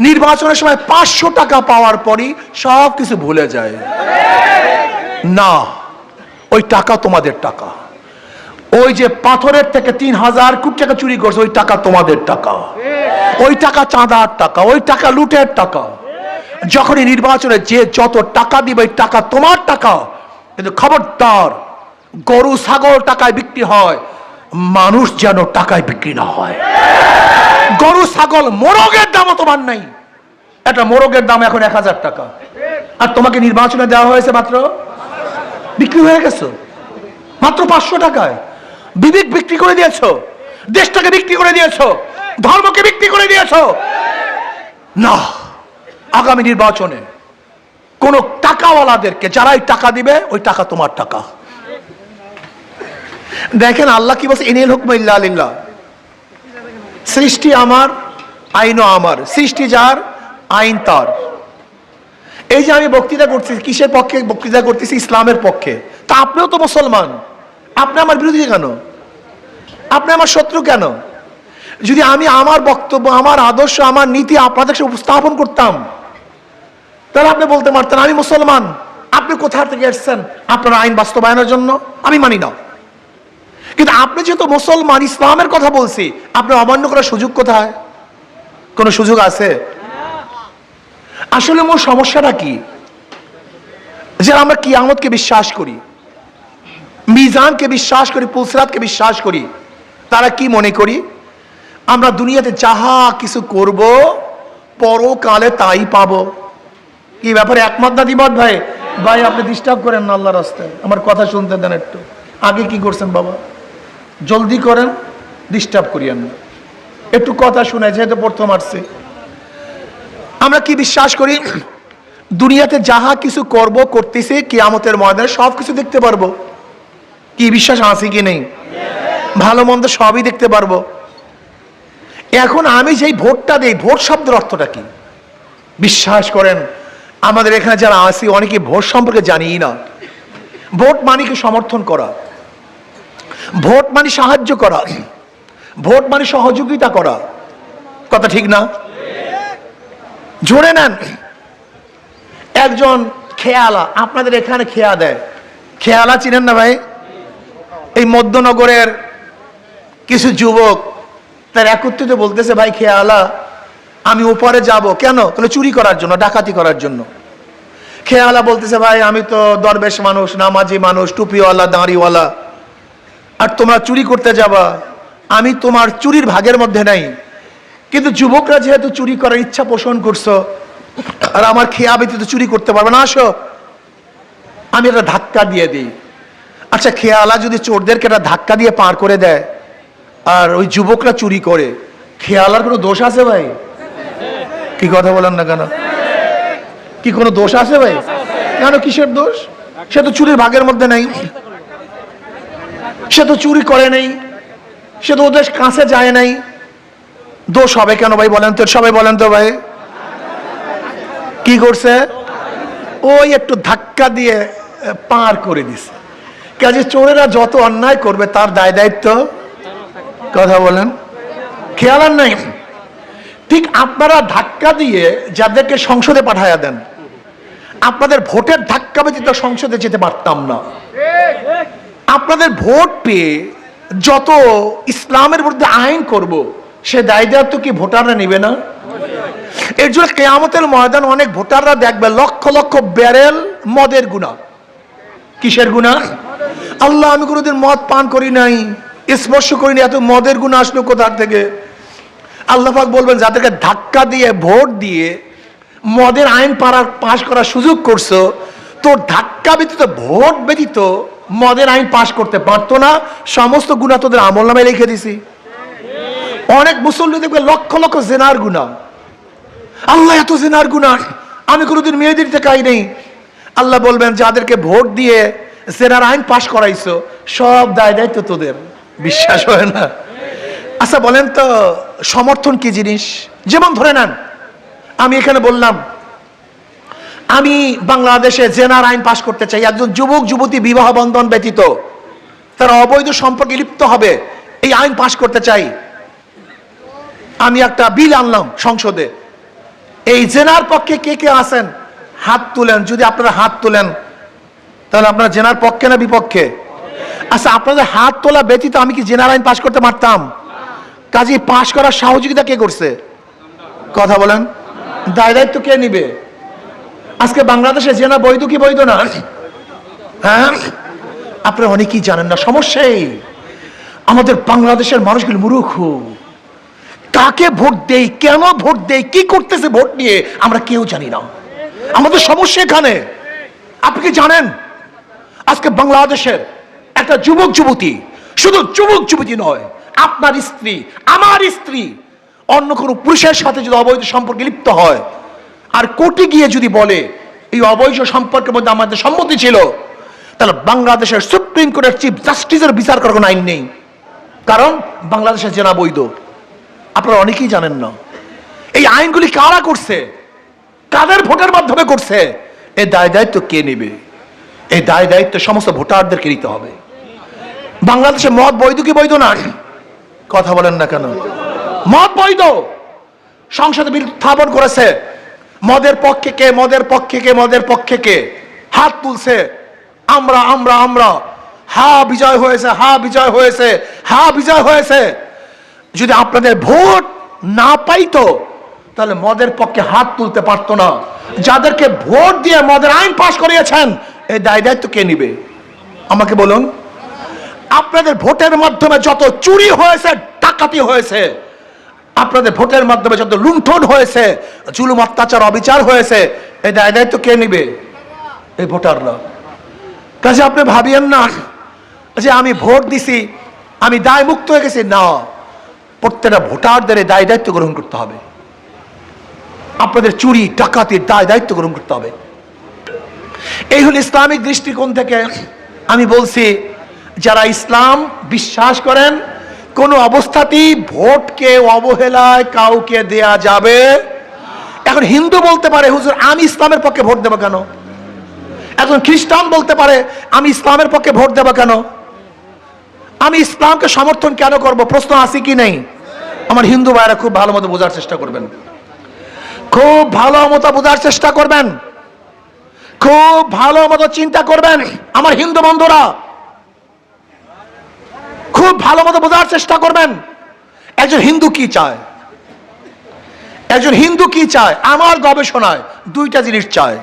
নির্বাচনের সময় পাঁচশো টাকা পাওয়ার পরই সব কিছু ভুলে যায়। না, ওই টাকা তোমাদের টাকা। ওই যে পাথরের থেকে তিন হাজার কোটি টাকা চুরি করছে, ওই টাকা তোমাদের টাকা। ওই টাকা চাঁদার টাকা, ওই টাকা লুটের টাকা। যখনই নির্বাচনে যে যত টাকা দিবে, ওই টাকা তোমার টাকা। কিন্তু খবরদার গরু, ছাগল টাকায় বিক্রি হয়। মানুষ যেন টাকায় বিক্রি না হয়। গরু, ছাগল, মোরগের দামও তোমার নাই। একটা মোরগের দাম এখন এক হাজার টাকা। আর তোমাকে নির্বাচনে দেওয়া হয়েছে মাত্র? বিক্রি হয়ে গেছো। মাত্র পাঁচশো টাকায়। বিবেক বিক্রি করে দিয়েছ। দেশটাকে বিক্রি করে দিয়েছ। ধর্মকে বিক্রি করে দিয়েছ। না, আগামী নির্বাচনে কোন টাকাওয়ালাদেরকে যারাই টাকা দিবে, ওই টাকা তোমার টাকা। দেখেন আল্লাহ কি বলছে? ইনিল হুকম ইল্লা সৃষ্টি আমার, আইনও আমার। সৃষ্টি যার, আইন তার। এই যে আমি বক্তৃতা করতেছি কিসের পক্ষে বক্তৃতা করতেছি? ইসলামের পক্ষে। তা আপনিও তো মুসলমান। আপনি আমার বিরোধী কেন? আপনি আমার শত্রু কেন? যদি আমি আমার বক্তব্য, আমার আদর্শ, আমার নীতি আপনাদের সাথে উপস্থাপন করতাম, তাহলে আপনি বলতে পারতেন, আমি মুসলমান। আপনি কোথা থেকে এসছেন? আপনার আইন বাস্তবায়নের জন্য? আমি মানি না। কিন্তু আপনি যেহেতু মুসলমান, ইসলামের কথা বলছি আপনি অমান্য করার সুযোগ কোথায়? কোনো সুযোগ আছে? আসলে মোর সমস্যাটা কি? যে আমরা কিয়ামতকে বিশ্বাস করি, মিজানকে বিশ্বাস করি, পুলসরাতকে বিশ্বাস করি, তারা কি মনে করি? আমরা দুনিয়াতে যাহা কিছু করব, পরকালে তাই পাব। কি ব্যাপারে একমত না দ্বিমত ভাই? ভাই, আপনি ডিস্টার্ব করেন না আল্লাহ রাস্তায়। আমার কথা শুনতে দেন একটু। আগে কি করছেন বাবা? জলদি করেন ডিস্টার্ব করিয়েন না। একটু কথা শুনে যেহেতু প্রথম আসছে। আমরা কি বিশ্বাস করি, দুনিয়াতে যাহা কিছু করব, করতেছি, কিয়ামতের ময়দানে সব কিছু দেখতে পারব। কি বিশ্বাস আছে কি নেই? ভালো মন্দ সবই দেখতে পারব। এখন আমি যেই ভোটটা দেই, ভোট শব্দের অর্থটা কি? বিশ্বাস করেন, আমাদের এখানে যারা আসি অনেকে ভোট সম্পর্কে জানিই না। ভোট মানে কি সমর্থন করা। ভোট মানে সাহায্য করা। ভোট মানে সহযোগিতা করা। কথা ঠিক না? জোরে নেন। একজন খেয়ালা, আপনাদের এখানে খেয়া দেয়। খেয়ালা চিনেন না ভাই? এই মধ্যনগরের কিছু যুবক, তার একত্রিত বলতেছে, ভাই খেয়ালা, আমি উপরে যাব। কেন? তাহলে চুরি করার জন্য, ডাকাতি করার জন্য। খেয়ালা বলতেছে, ভাই, আমি তো দরবেশ মানুষ, নামাজি মানুষ, টুপিওয়ালা, দাঁড়িওয়ালা। আর তোমরা চুরি করতে যাবা। আমি তোমার চুরির ভাগের মধ্যে নাই। কিন্তু যুবকরা যেহেতু চুরি করার ইচ্ছা পোষণ করছ, আর আমার খেয়া ব্যতীত চুরি করতে পারবে না, আসো। আমি একটা ধাক্কা দিয়ে দিই। আচ্ছা খেয়ালা যদি চোরদেরকে একটা ধাক্কা দিয়ে পার করে দেয়, আর ওই যুবকরা চুরি করে, খেয়ালার কোনো দোষ আছে ভাই? কি কথা বলেন না কেন? কি কোনো দোষ আছে ভাই? কেন কিসের দোষ? সে তো চুরির ভাগের মধ্যে নাই। সে তো চুরি করে নাই, সে তো ওদের কাছে যায় নাই। দোষ হবে কেন ভাই বলেন তো, সবাই বলেন তো ভাই। কি করছে? ওই একটু ধাক্কা দিয়ে পার করে দিছে। কাজে চোরেরা যত অন্যায় করবে, তার দায় দায়িত্ব। কথা বলেন। খেয়াল আর নাই। ঠিক আপনারা ধাক্কা দিয়ে যাদেরকে সংসদে পাঠাইয়া দেন, আপনাদের ভোটের ধাক্কা ব্যতীত সংসদে যেতে পারতাম না। আপনাদের ভোট পেয়ে যত ইসলামের বিরুদ্ধে আইন করব, সে দায় দায়িত্ব কি ভোটাররা নেবে না? এর জন্য কেয়ামতের ময়দান অনেক ভোটাররা দেখবে লক্ষ লক্ষ ব্যারেল মদের গুণা। কিসের গুণা? আল্লাহ, আমি কোনোদিন মদ পান করি নাই, স্পর্শ করি করিনি এত মদের গুণ আসলো কোথার থেকে? আল্লাহফাক বলবেন, যাদেরকে ধাক্কা দিয়ে, ভোট দিয়ে মদের আইন পাড়ার পাশ করার সুযোগ করছ, তোর ধাক্কা ব্যতীত, ভোট ব্যতীত মদের আইন পাশ করতে পারতো না, সমস্ত গুণা তোদের আমল নামে লিখে দিছি। অনেক মুসল্লি দেখবে লক্ষ লক্ষ জেনার গুণা। আল্লাহ এত জেনার গুণা, আমি কোনোদিন মেয়েদের দেখাই নেই। আল্লাহ বলবেন, যাদেরকে ভোট দিয়ে জেনার আইন পাশ করাইছো, সব দায় দায়িত্ব তোদের। বিশ্বাস হয় না। আচ্ছা বলেন তো, সমর্থন কি জিনিস? যেমন ধরে নেন, আমি এখানে বললাম আমি বাংলাদেশে জেনার আইন পাশ করতে চাই। একজন যুবক, যুবতী বিবাহ বন্ধন ব্যতীত তারা অবৈধ সম্পর্কে লিপ্ত হবে, এই আইন পাশ করতে চাই। আমি একটা বিল আনলাম সংসদে। এই জেনার পক্ষে কে কে আছেন? হাত তুলেন, যদি আপনারা হাত তুলেন, তাহলে আপনারা জেনার পক্ষে না বিপক্ষে? আচ্ছা আপনাদের হাত তোলা ব্যতীত আমি কি জেনার আইন পাশ করতে পারতাম? কাজে, পাশ করার সহযোগিতা কে করছে? কথা বলেন। দায় দায়িত্ব কে নিবে? আজকে বাংলাদেশে জেনা বৈধ কি বৈধ না? হ্যাঁ? আপনারা অনেকেই জানেন না সমস্যা এই। আমাদের বাংলাদেশের মানুষগুলো মূর্খ। কাকে ভোট দেই কেন ভোট দেই কি করতেছে ভোট নিয়ে আমরা কেউ জানি না। আমাদের সমস্যা এখানে। আপনি কি জানেন? আজকে বাংলাদেশের একটা যুবক যুবতী শুধু যুবক যুবতী নয় আপনার স্ত্রী আমার স্ত্রী অন্য কোনো পুরুষের সাথে যদি অবৈধ সম্পর্কে লিপ্ত হয় আর কোর্টে গিয়ে যদি বলে, এই অবৈধ সম্পর্কের মধ্যে আমাদের সম্মতি ছিল, তাহলে বাংলাদেশের সুপ্রিম কোর্টের চিফ জাস্টিসের বিচার করার কোনো আইন নেই। কারণ বাংলাদেশের জেনা বৈধ। আপনারা অনেকেই জানেন না। এই আইনগুলি কারা করছে? কাদের ভোটের মাধ্যমে করছে? এই দায় দায়িত্ব কে নেবে? এই দায় দায়িত্ব সমস্ত ভোটারদেরকে নিতে হবে। বাংলাদেশে মদ বৈধ কি বৈধ না? কথা বলেন না কেন। মদ বৈধ! সংসদে বিল উত্থাপন করেছে মদের পক্ষে কে, মদের পক্ষে কে, মদের পক্ষে কে? হাত তুলছে। আমরা আমরা আমরা। হা বিজয় হয়েছে, হা বিজয় হয়েছে, হা বিজয় হয়েছে। যদি আপনাদের ভোট না পাইতো, তাহলে মদের পক্ষে হাত তুলতে পারতো না। যাদেরকে ভোট দিয়ে মদের আইন পাশ করিয়েছেন, এই দায় দায়িত্ব কে নিবে? আমাকে বলুন। আপনাদের ভোটের মাধ্যমে যত চুরি হয়েছে, ডাকাতি হয়েছে আপনাদের ভোটের মাধ্যমে যত লুণ্ঠন হয়েছে, জুলুম, অত্যাচার, অবিচার হয়েছে, এই দায় দায়িত্ব কে নিবে? এই ভোটাররা। কাজে আপনি ভাবিয়েন না যে আমি ভোট দিছি, আমি দায় মুক্ত হয়ে গেছি। না, প্রত্যেকটা ভোটারদের দায় দায়িত্ব গ্রহণ করতে হবে। আপনাদের চুরি ডাকাতির দায় দায়িত্ব গ্রহণ করতে হবে। এই হল ইসলামিক দৃষ্টিকোণ থেকে আমি বলছি, যারা ইসলাম বিশ্বাস করেন কোনো অবস্থাতেই ভোটকে অবহেলায় কাউকে দেয়া যাবে এখন হিন্দু বলতে পারে, হুজুর, আমি ইসলামের পক্ষে ভোট দেবো কেন? একজন খ্রিস্টান বলতে পারে, আমি ইসলামের পক্ষে ভোট দেবো কেন? আমি ইসলামকে সমর্থন কেন করব? প্রশ্ন আছে কি নেই? আমার হিন্দু ভাইরা খুব ভালো মতো বোঝার চেষ্টা করবেন। খুব ভালো মতো বোঝার চেষ্টা করবেন। খুব ভালো মতো চিন্তা করবেন। আমার হিন্দু বন্ধুরা খুব ভালো মতো বোঝার চেষ্টা করবেন। একজন হিন্দু কি চায়? একজন হিন্দু কি চায়? আমার গবেষণায় দুইটা জিনিস চায়।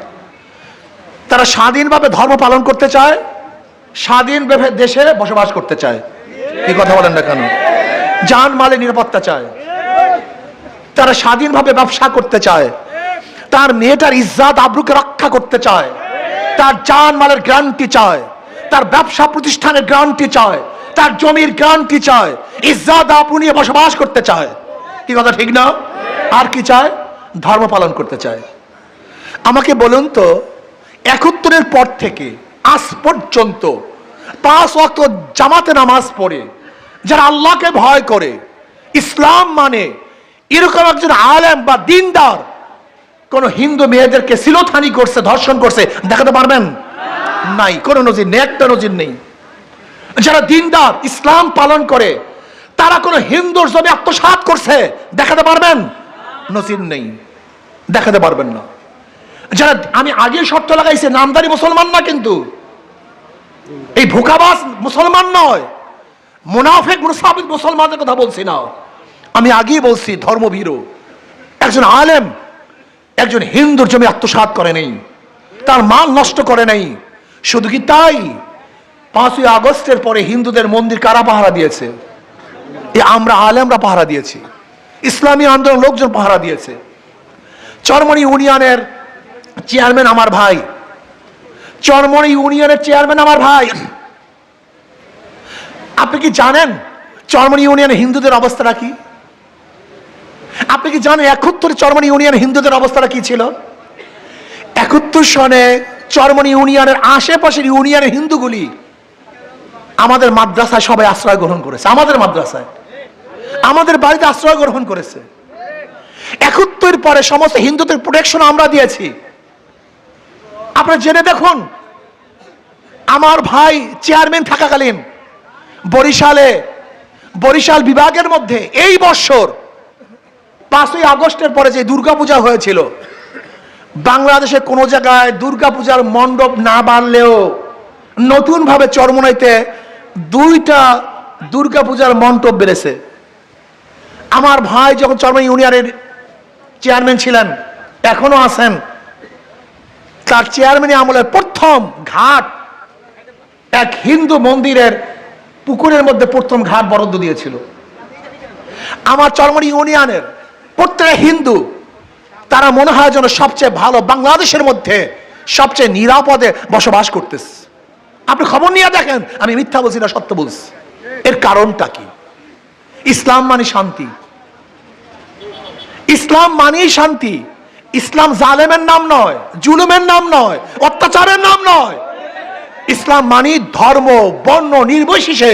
তারা স্বাধীনভাবে ধর্ম পালন করতে চায় স্বাধীনভাবে দেশে বসবাস করতে চায়। এই কথা বলেন না কেন? যান মালে নিরাপত্তা চায়। তারা স্বাধীনভাবে ব্যবসা করতে চায়। তার মেয়েটার ইজ্জাত, আব্রুকে রক্ষা করতে চায়। তার জান মালের গ্যারান্টি চায়। তার ব্যবসা প্রতিষ্ঠানের গ্যারান্টি চায়। তার জমির গ্যারান্টি চায়? আব্রু নিয়ে বসবাস করতে চায়। কি কথা, ঠিক না? আর কি চায়? ধর্ম পালন করতে চায়। আমাকে বলুন তো, একত্তরের পর থেকে, আজ পর্যন্ত, পাঁচ ওয়াক্ত জামাতে নামাজ পড়ে, যারা আল্লাহকে ভয় করে, ইসলাম মানে এরকম একজন আলেম বা দিনদার, কোন হিন্দু মেয়েদেরকে সিলোথানি করছে, ধর্ষণ করছে, দেখাতে পারবেন? নাই, কোনো নজির নেই, একটা নজির নেই। যারা দিনদার ইসলাম পালন করে, তারা কোনো হিন্দুর জমি আত্মসাৎ করছে, দেখাতে পারবেন? নজির নেই। দেখাতে পারবেন না। যারা, আমি আগে শর্ত লাগাইছে, নামদারি মুসলমান না কিন্তু। এই ভোকাবাস মুসলমান নয়। মুনাফেক, মুসাফিক মুসলমানদের কথা বলছি না। আমি আগেই বলছি, ধর্মভীরু। একজন আলেম, একজন হিন্দুর জমি আত্মসাৎ করে নেই। তার মাল নষ্ট করে নেই। শুধু কি তাই? পাঁচই আগস্টের পরে হিন্দুদের মন্দির কারা পাহারা দিয়েছে? এ আমরা আলেমরা পাহারা দিয়েছি। ইসলামী আন্দোলন লোকজন পাহারা দিয়েছে। চরমনি ইউনিয়নের চেয়ারম্যান আমার ভাই। চরমনি ইউনিয়নের চেয়ারম্যান আমার ভাই। আপনি কি জানেন চরমনি ইউনিয়নে হিন্দুদের অবস্থাটা কি? আপনি কি জানেন একাত্তর চরমনি ইউনিয়ন হিন্দুদের অবস্থাটা কি ছিল? একাত্তর সনে চরমনি ইউনিয়নের আশেপাশের ইউনিয়নের হিন্দুগুলি আমাদের মাদ্রাসায় সবাই আশ্রয় গ্রহণ করেছে। আমাদের মাদ্রাসায়। আমাদের বাড়িতে আশ্রয় গ্রহণ করেছে। একাত্তর পরে সমস্ত হিন্দুদের প্রোটেকশন আমরা দিয়েছি। আপনারা জেনে দেখুন, আমার ভাই চেয়ারম্যান থাকাকালীন বরিশালে, বরিশাল বিভাগের মধ্যে এই বৎসর পাঁচই আগস্টের পরে যে দুর্গাপূজা হয়েছিল, বাংলাদেশে কোনো জায়গায় দুর্গাপূজার মণ্ডপ না বানলেও নতুনভাবে চরমনাইতে দুইটা দুর্গাপূজার মণ্ডপ বেড়েছে। আমার ভাই যখন চরমনাই ইউনিয়নের চেয়ারম্যান ছিলেন, এখনও আছেন, তার চেয়ারম্যান আমলের প্রথম ঘাট এক হিন্দু মন্দিরের পুকুরের মধ্যে প্রথম ঘাট বরাদ্দ দিয়েছিল। আমার চরমনি ইউনিয়নের প্রত্যেক হিন্দু, তারা মনে হয় যেন সবচেয়ে ভালো বাংলাদেশের মধ্যে সবচেয়ে নিরাপদে বসবাস করতেছে। আপনি খবর নিয়ে দেখেন, আমি মিথ্যা বলছি না, সত্য বলছি। এর কারণটা কি? ইসলাম মানে শান্তি। ইসলাম মানেই শান্তি। ইসলাম জালেমের নাম নয়, জুলুমের নাম নয়, অত্যাচারের নাম নয়। ইসলাম মানে ধর্ম, বর্ণ নির্বিশেষে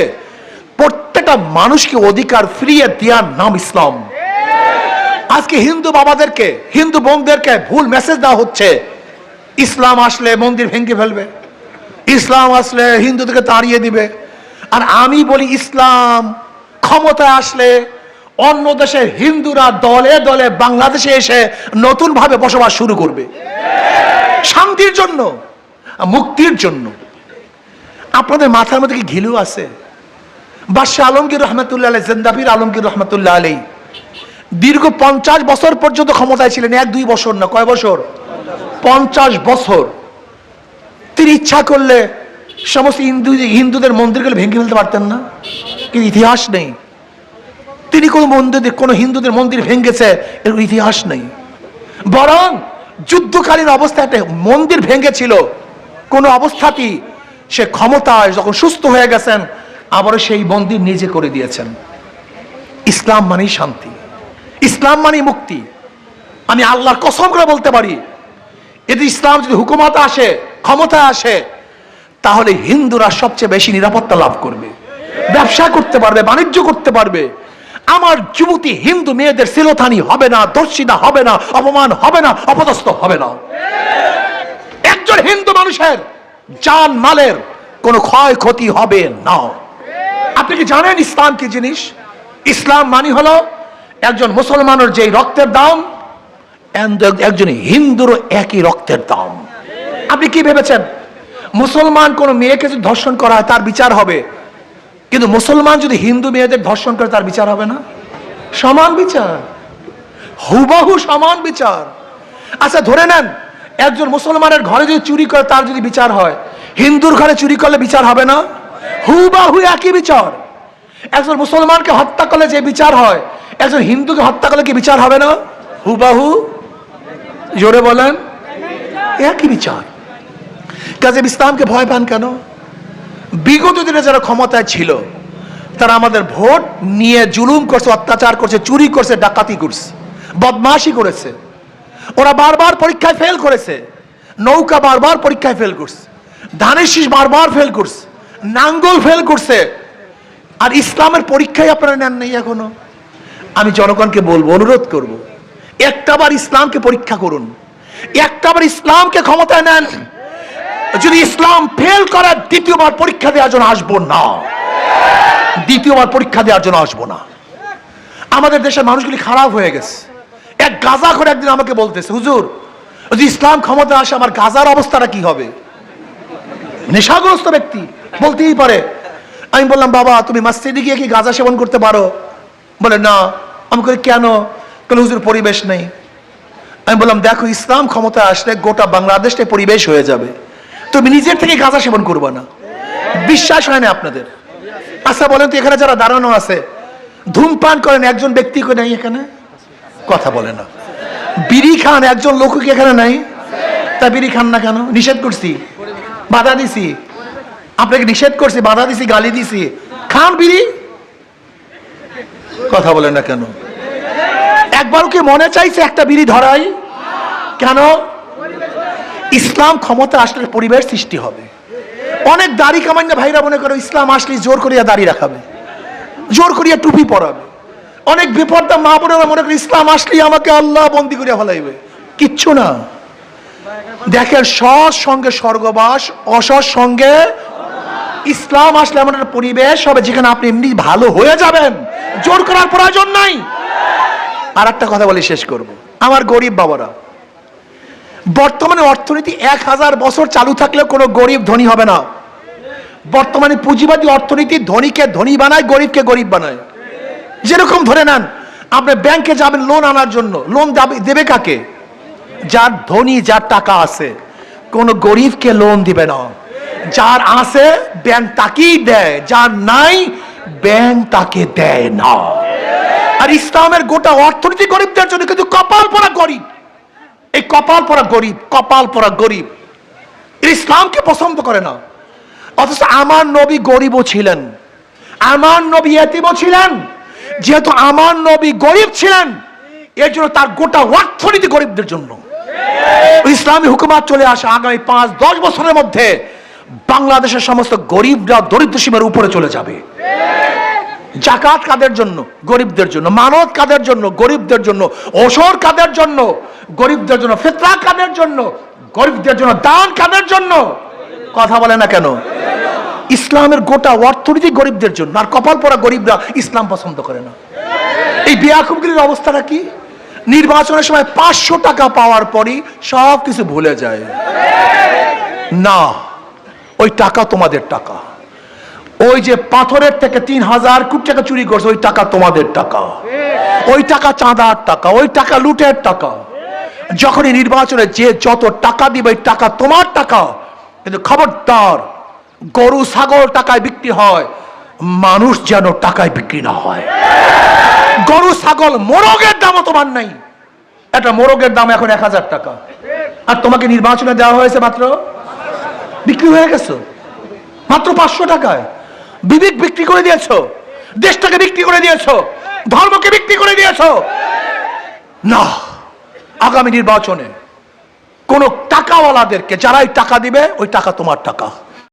প্রত্যেকটা মানুষকে অধিকার ফিরিয়ে দেওয়ার নাম ইসলাম। আজকে হিন্দু বাবাদেরকে, হিন্দু বোনদেরকে ভুল মেসেজ দেওয়া হচ্ছে। ইসলাম আসলে মন্দির ভেঙে ফেলবে। ইসলাম আসলে হিন্দুদেরকে তাড়িয়ে দিবে। আর আমি বলি ইসলাম, ক্ষমতায় আসলে অন্য দেশের হিন্দুরা দলে দলে বাংলাদেশে এসে নতুনভাবে বসবাস শুরু করবে। শান্তির জন্য, মুক্তির জন্য। আপনাদের মাথার মধ্যে কি ঘিলু আছে? বাদশাহ আলমগীর রহমতুল্লাহ আলাই জেন্দাফির আলমগীর রহমতুল্লাহ আলাই দীর্ঘ পঞ্চাশ বছর পর্যন্ত ক্ষমতায় ছিলেন, এক দুই বছর না, কয় বছর? পঞ্চাশ বছর। তিনি ইচ্ছা করলে সমস্ত হিন্দু হিন্দুদের মন্দিরগুলো ভেঙে ফেলতে পারতেন না। কিন্তু ইতিহাস নেই। তিনি কোনো মন্দির, কোনো হিন্দুদের মন্দির ভেঙেছে এর ইতিহাস নেই। বরং যুদ্ধকালীন অবস্থায় একটা মন্দির ভেঙেছিল। কোনো অবস্থাতেই সে ক্ষমতায় যখন সুস্থ হয়ে গেছেন, আবারও সেই মন্দির নিজে করে দিয়েছেন। ইসলাম মানেই শান্তি। ইসলাম মানেই মুক্তি। আমি আল্লাহর কসম করে বলতে পারি এতে ইসলাম যদি হুকুমত আসে ক্ষমতা আসে, তাহলে হিন্দুরা সবচেয়ে বেশি নিরাপত্তা লাভ করবে। ব্যবসা করতে পারবে, বাণিজ্য করতে পারবে। আমার যুবতী হিন্দু মেয়েদের সিলোথানি হবে না দর্শিনা হবে না, অপমান হবে না, অপদস্থ হবে না। একজন হিন্দু মানুষের জান মালের কোনো ক্ষয়ক্ষতি হবে না। আপনি কি জানেন ইসলাম কি জিনিস? ইসলাম মানি হলো একজন মুসলমানের যে রক্তের দাম, একজন হিন্দুরও একই রক্তের দাম। আপনি কি ভেবেছেন? মুসলমান কোন মেয়েকে যদি ধর্ষণ করা হয়, তার বিচার হবে। কিন্তু মুসলমান যদি হিন্দু মেয়েদের ধর্ষণ করে, তার বিচার হবে না? সমান বিচার। হুবাহু সমান বিচার। আচ্ছা ধরে নেন, একজন মুসলমানের ঘরে যদি চুরি করে, তার যদি বিচার হয়, হিন্দুর ঘরে চুরি করলে বিচার হবে না? হুবাহু একই বিচার। একজন মুসলমানকে হত্যা করলে যে বিচার হয়, একজন হিন্দুকে হত্যা করলে কি বিচার হবে না? হুবাহু। জোরে বলেন, একই বিচার। কাজে ইসলামকে ভয় পান কেন? বিগত দিনে যারা ক্ষমতায় ছিল, তারা আমাদের ভোট নিয়ে জুলুম করছে, অত্যাচার করছে, চুরি করছে, ডাকাতি করছে, বদমাশি করেছে। ওরা বারবার পরীক্ষায় ফেল করেছে, নৌকা বারবার পরীক্ষায় ফেল করছে, ধানের শীষ বারবার ফেল করছে, নাঙ্গল ফেল করছে। আর ইসলামের পরীক্ষায় আপনারা নেন নেই এখনও। আমি জনগণকে বলব, অনুরোধ করব একটাবার ইসলামকে পরীক্ষা করুন একটাবার ইসলামকে ক্ষমতায় নেন। যদি ইসলাম ফেল করার দ্বিতীয়বার পরীক্ষা দেওয়ার জন্য আসব না। দ্বিতীয়বার পরীক্ষা দেওয়ার জন্য আসব না। আমাদের দেশের মানুষগুলি খারাপ হয়ে গেছে। এক গাজা করে একদিন আমাকে বলতেছে, হুজুর যদি ইসলাম ক্ষমতা আসে, আমার গাজার অবস্থাটা কি হবে? নেশাগ্রস্ত ব্যক্তি, বলতেই পারে। আমি বললাম, বাবা, তুমি মসজিদে গিয়ে কি গাঁজা সেবন করতে পারো? বলে, না। আমি কই, কেন? কেন হুজুর, পরিবেশ নেই। আমি বললাম, দেখো, ইসলাম ক্ষমতা আসলে গোটা বাংলাদেশটা পরিবেশ হয়ে যাবে। তুমি নিজের থেকে গাঁজা সেবন করব না। বিশ্বাস হয় না আপনাদের। আচ্ছা বলেন তো এখানে যারা দাঁড়ানো আছে, ধূমপান করেন একজন ব্যক্তি করে নাই এখানে? কথা বলে না। বিড়ি খান একজন লোক কি এখানে নাই? তা বিড়ি খান না কেন? নিষেধ করছি। বাধা দিছি। আপনাকে নিষেধ করছি, বাধা দিছি, গালি দিছি। খান বিড়ি? কথা বলেন না কেন? একবার কি মনে চাইছে একটা বিড়ি ধরাই? কেন? ইসলাম ক্ষমতা আসলে পরিবেশ সৃষ্টি হবে। অনেক দাড়ি কামান্য ভাইরা মনে করো ইসলাম আসলে জোর করিয়া দাড়ি রাখাবে, জোর করিয়া টুপি পরাবে। অনেক বিপদটা মা বোনেরা মনে করে ইসলাম আসলে আমাকে আল্লাহ বন্দি করিয়া ফেলাইবে। কিচ্ছু না। দেখেন সৎ সঙ্গে স্বর্গবাস, অসৎ সঙ্গে ইসলাম আসলে এমন একটা পরিবেশ হবে যেখানে আপনি এমনি ভালো হয়ে যাবেন। জোর করার প্রয়োজন নাই। আর একটা কথা বলে শেষ করব। আমার গরিব বাবারা বর্তমানে অর্থনীতি এক হাজার বছর চালু থাকলেও কোনো গরিব ধনী হবে না। বর্তমানে পুঁজিবাদী অর্থনীতি ধনীকে ধনী বানায়, গরিবকে গরিব বানায়। যেরকম ধরে নেন, আপনি ব্যাংকে যাবেন লোন আনার জন্য। লোন দেবে কাকে? যার ধনী, যার টাকা আছে। কোন গরিবকে লোন দিবে না। যার আছে, ব্যাংক তাকেই দেয়। যার নাই, ব্যাংক তাকে দেয় না। আর ইসলামের গোটা অর্থনীতি গরিবদের জন্য, কিন্তু কপাল পরা গরিব। এই কপাল পরা গরিব, কপাল পরা গরিব। ইসলামকে পছন্দ করে না। অথচ আমার নবী গরিবও ছিলেন। আমার নবী এতিমও ছিলেন। যেহেতু আমার নবী গরিব ছিলেন এর জন্য তার গোটা অর্থনীতি গরিবদের জন্য। ইসলামী হুকুমাত চলে আসে আগামী পাঁচ, দশ বছরের মধ্যে বাংলাদেশের সমস্ত গরিবরা দরিদ্র সীমার উপরে চলে যাবে। জাকাত কাদের জন্য? গরিবদের জন্য। মানত কাদের জন্য? গরিবদের জন্য। ওসর কাদের জন্য? গরিবদের জন্য। ফিতরা কাদের জন্য? গরিবদের জন্য। দান কাদের জন্য? কথা বলে না কেন? ইসলামের গোটা অর্থনীতি গরিবদের জন্য। আর কপাল পরা গরিবরা ইসলাম পছন্দ করে না। এই বিয়াকুবগিরির অবস্থাটা কি? নির্বাচনের সময় পাঁচশো টাকা পাওয়ার পরই সব কিছু ভুলে যায়। না, ওই টাকা তোমাদের টাকা। ওই যে পাথরের থেকে তিন হাজার কোটি টাকা চুরি করছে, ওই টাকা তোমাদের টাকা। ওই টাকা চাঁদার টাকা, ওই টাকা লুটের টাকা। যখনই নির্বাচনে যে যত টাকা দিবে টাকা তোমার টাকা। কিন্তু খবরদার, গরু, ছাগল টাকায় বিক্রি হয়, মানুষ যেন টাকায় বিক্রি না হয়। গরু, ছাগল, মোরগের দামও তোমার নাই। একটা মোরগের দাম এখন এক হাজার টাকা। আর তোমাকে নির্বাচনে দেওয়া হয়েছে মাত্র? বিক্রি হয়ে গেছো। মাত্র পাঁচশো টাকায়। বিবেক বিক্রি করে দিয়েছ। দেশটাকে বিক্রি করে দিয়েছ। ধর্মকে বিক্রি করে দিয়েছ। না, আগামী নির্বাচনে কোন টাকাওয়ালাদেরকে যারাই টাকা দিবে, ওই টাকা তোমার টাকা।